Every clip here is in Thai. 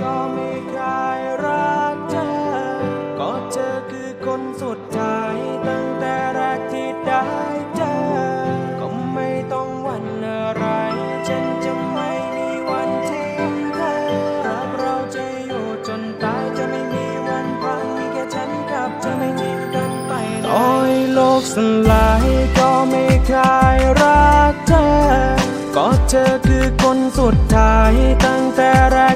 ก็ไม่เคยรักเธอ ก็เธอคือคนสุดท้ายตั้งแต่แรกที่ได้เจอ ก็ไม่ต้องหวันอะไร ฉันจะไม่มีวันทิ้งเธอ รักเราจะอยู่จนตายจะไม่มีวันพังมีแค่ฉันกับเธอไม่ทิ้งกันไปต่อยโลกสลายก็ไม่เคยรักเธอ ก็เธอคือคนสุดท้ายตั้งแต่แรก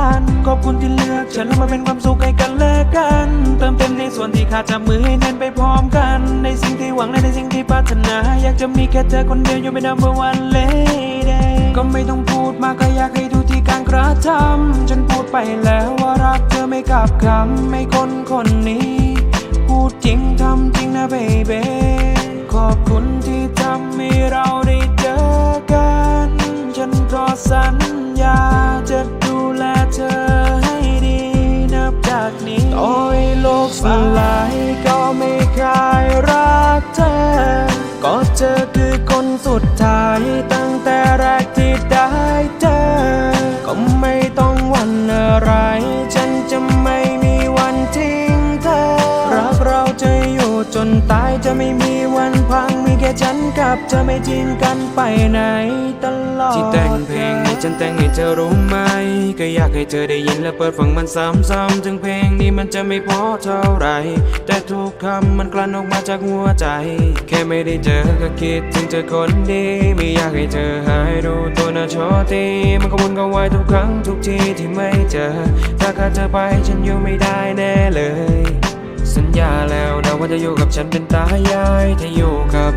ันข อบคุณที่เลือกฉันแล้วมาเป็นความสุขให้กันและกัน เติมเต็มในส่วนที่ขาดจับมือให้แน่นไปพร้อมกัน ในสิ่งที่หวังและในสิ่งที่ปรารถนา อยากจะมีแค่เธอคนเดียวอยู่เป็น number one lady ก็ไม่ต้องพูดมากก็อยากให้ดูที่การกระทำฉันพูดไปแล้วว่ารักเธอไม่กลับคำไม่คนคนนี้ พูดจริงทำจริงนะเบเบขอบคุณที่ทำให้เราได้เจอกัน ฉันก็สัญ สุดท้ายตั้งแต่แรกที่ได้เจอ ก็ไม่ต้องหวันอะไร ฉันจะไม่มีวันทิ้งเธอ รักเราจะอยู่จนตายจะไม่มี ฉันกับเธอไม่ทิ้งกันไปไหนตลอดที่แต่งเพลงนี้ฉันแต่งให้เธอรู้ไหม ก็อยากให้เธอได้ยินและเปิดฟังมันซ้ำๆถึงเพลงนี้มันจะไม่พอเท่าไหรแต่ทุกคำมันกลั่นออกมาจากหัวใจ แค่ไม่ได้เจอก็คิดถึงเธอคนดีไม่อยากให้เธอหายรู้ตัวนะโชตีมันก็วนกันไวทุกครั้งทุกทีที่ไม่เจอ ถ้าขาดเธอไปฉันอยู่ไม่ได้แน่เลย สัญญาแล้วนะว่าจะอยู่กับฉันเป็นตายายถ้าอยู่กับ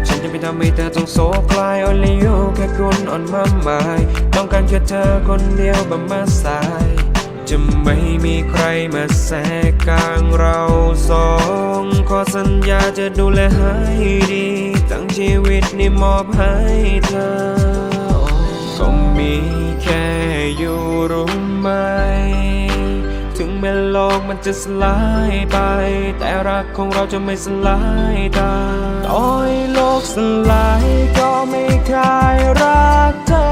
ทำให้เธอต้องโศกลาย only you แค่คุณอ่อนมาหมายต้องการแค่เธอคนเดียวบบมาสาย จะไม่มีใครมาแทรกกลางเราสองขอสัญญาจะดูแลให้ดี ตั้งชีวิตนี้มอบให้เธอก็มีแค่อยู่รู้ไหม ม้โลกมันจะสลายไป แต่รักของเราจะไม่สลายตาต่อยโลกสลายก็ไม่เคยรักเธอ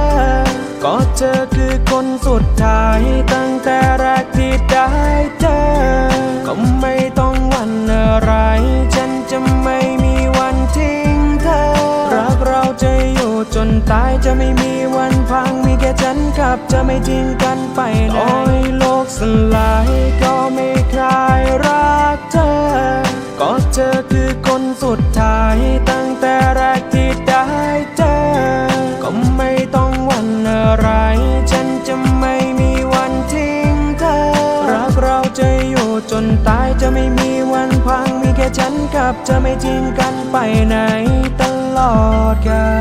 ก็เธอคือคนสุดท้ายตั้งแต่แรกที่ได้เจอ ก็ไม่ต้องหวันอะไร ฉันจะไม่มีวันทิ้งเธอ รักเราจะอยู่จนตายจะไม่มีวันพัง มีแค่ฉันกับเธอไม่ทิ้งกันไปไหน จะอยู่จนตายจะไม่มีวันพัง มีแค่ฉันกับเธอไม่ทิ้งกันไปไหนตลอดกาล